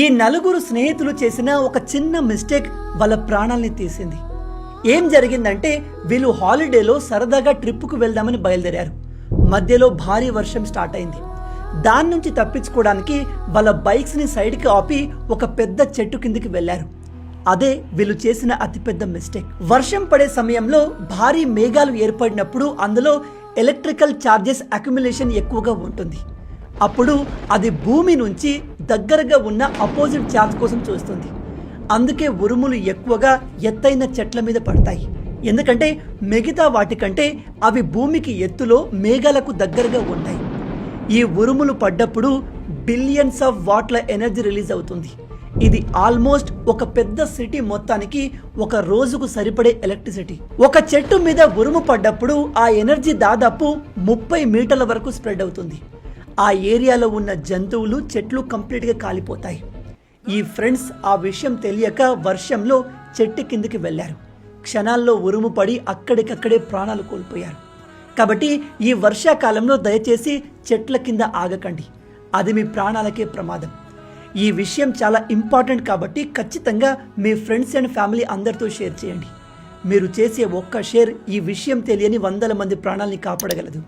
ఈ నలుగురు స్నేహితులు చేసిన ఒక చిన్న మిస్టేక్ వాళ్ళ ప్రాణాల్ని తీసింది. ఏం జరిగిందంటే వీళ్ళు హాలిడేలో సరదాగా ట్రిప్కు వెళ్దామని బయలుదేరారు. మధ్యలో భారీ వర్షం స్టార్ట్ అయింది. దాని నుంచి తప్పించుకోవడానికి వాళ్ళ బైక్స్ని సైడ్కి ఆపి ఒక పెద్ద చెట్టు కిందికి వెళ్ళారు అదే వీళ్ళు చేసిన అతిపెద్ద మిస్టేక్. వర్షం పడే సమయంలో భారీ మేఘాలు ఏర్పడినప్పుడు అందులో ఎలక్ట్రికల్ ఛార్జెస్ అక్యుములేషన్ ఎక్కువగా ఉంటుంది. అప్పుడు అది భూమి నుంచి దగ్గరగా ఉన్న అపోజిట్ ఛార్జ్ కోసం చూస్తుంది. అందుకే ఉరుములు ఎక్కువగా ఎత్తైన చెట్ల మీద పడతాయి. ఎందుకంటే మిగతా వాటికంటే అవి భూమికి ఎత్తులో మేఘాలకు దగ్గరగా ఉంటాయి. ఈ ఉరుములు పడ్డప్పుడు బిలియన్స్ ఆఫ్ వాట్ల ఎనర్జీ రిలీజ్ అవుతుంది. ఇది ఆల్మోస్ట్ ఒక పెద్ద సిటీ మొత్తానికి ఒక రోజుకు సరిపడే ఎలక్ట్రిసిటీ ఒక చెట్టు మీద ఉరుము పడ్డప్పుడు ఆ ఎనర్జీ దాదాపు ముప్పై మీటర్ల వరకు స్ప్రెడ్ అవుతుంది. ఆ ఏరియాలో ఉన్న జంతువులు చెట్లు కంప్లీట్గా కాలిపోతాయి. ఈ ఫ్రెండ్స్ ఆ విషయం తెలియక వర్షంలో చెట్టు కిందికి వెళ్ళారు. క్షణాల్లో ఉరుము పడి అక్కడికక్కడే ప్రాణాలు కోల్పోయారు. కాబట్టి ఈ వర్షాకాలంలో దయచేసి చెట్ల కింద ఆగకండి. అది మీ ప్రాణాలకే ప్రమాదం. ఈ విషయం చాలా ఇంపార్టెంట్ కాబట్టి ఖచ్చితంగా మీ ఫ్రెండ్స్ అండ్ ఫ్యామిలీ అందరితో షేర్ చేయండి. మీరు చేసే ఒక్క షేర్ ఈ విషయం తెలియని వందల మంది ప్రాణాల్ని కాపాడగలదు.